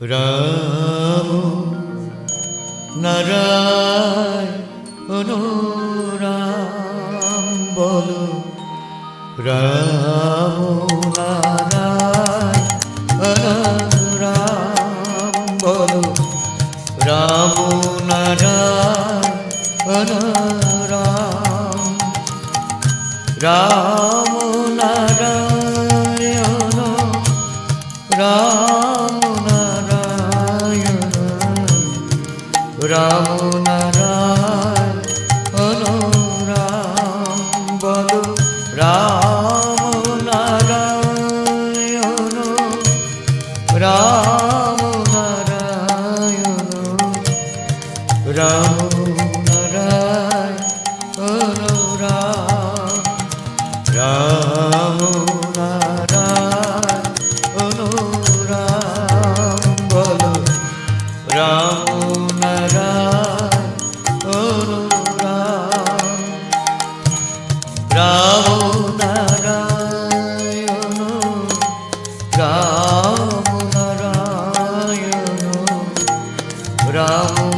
Ram Narayan Ram বল। Ram Narayan Ram বল। Ram Narayan Ram Ram Narayan Ram Ram,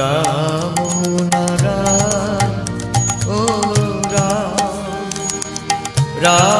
Ram Ram Ram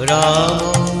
Ramo